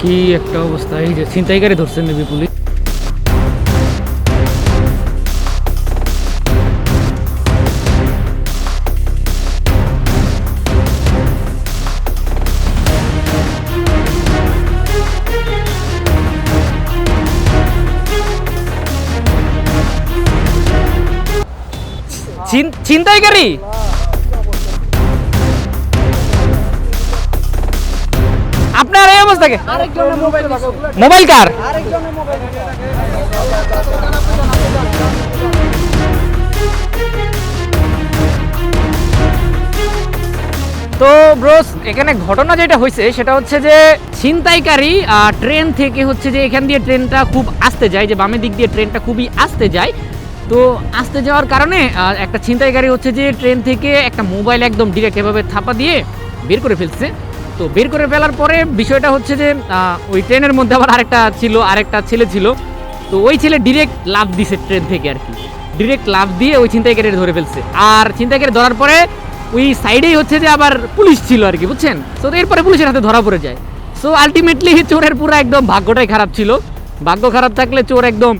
কি একটা অবস্থা এই যে ছিনতাইকারী ধরছে মেবি পুলিশ ছিন- ছিনতাইকারী মোবাইল কার? তো ব্রোস এখানে ঘটনা যেটা হয়েছে, সেটা হচ্ছে যে ছিনতাইকারী ট্রেন থেকে হচ্ছে যে এখান দিয়ে ট্রেনটা খুব আস্তে যায়, যে বামের দিক দিয়ে ট্রেনটা খুবই আস্তে যায়। তো আস্তে যাওয়ার কারণে একটা ছিনতাইকারী হচ্ছে যে ট্রেন থেকে একটা মোবাইল একদম ডিরেক্ট এভাবে থাপা দিয়ে বের করে ফেলছে। তো বের করে ফেলার পরে বিষয়টা হচ্ছে যে ওই ট্রেনের মধ্যে আবার আরেকটা ছিল, আরেকটা ছেলে ছিল। তো ওই ছেলে ডিরেক্ট লাভ দিছে ট্রেন থেকে আর কি। ডিরেক্ট লাভ দিয়ে ওই ছিনতাইকারী ধরে ফেলছে। আর ছিনতাইকারী ধরার পরে ওই সাইডেই হচ্ছে যে আবার পুলিশ ছিল আর কি, বুঝছেন? তো এরপরে পুলিশের হাতে ধরা পড়ে যায়। সো আলটিমেটলি চোরের পুরো একদম ভাগ্যটাই খারাপ ছিল। ভাগ্য খারাপ থাকলে চোর একদম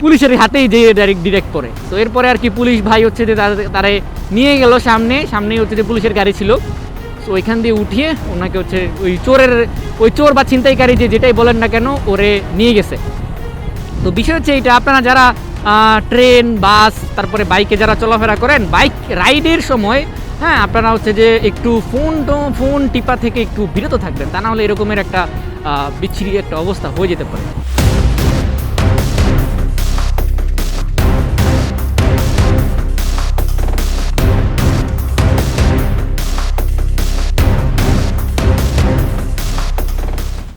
পুলিশের হাতেই যে ডাইরেক্ট ডিরেক্ট পড়ে। তো এরপরে আর কি পুলিশ ভাই হচ্ছে যে তারে নিয়ে গেল সামনে। সামনেই হচ্ছে যে পুলিশের গাড়ি ছিল। তো ওইখান দিয়ে উঠিয়ে ওনাকে হচ্ছে ওই চোরের, ওই চোর বা ছিনতাইকারী যে যেটাই বলেন না কেন, ওরে নিয়ে গেছে। তো বিষয় হচ্ছে এইটা, আপনারা যারা ট্রেন, বাস, তারপরে বাইকে যারা চলাফেরা করেন, বাইক রাইডের সময় হ্যাঁ আপনারা হচ্ছে যে একটু ফোন ফোন টিপা থেকে একটু বিরত থাকবেন। তা না হলে এরকমের একটা বিচ্ছিরি একটা অবস্থা হয়ে যেতে পারে।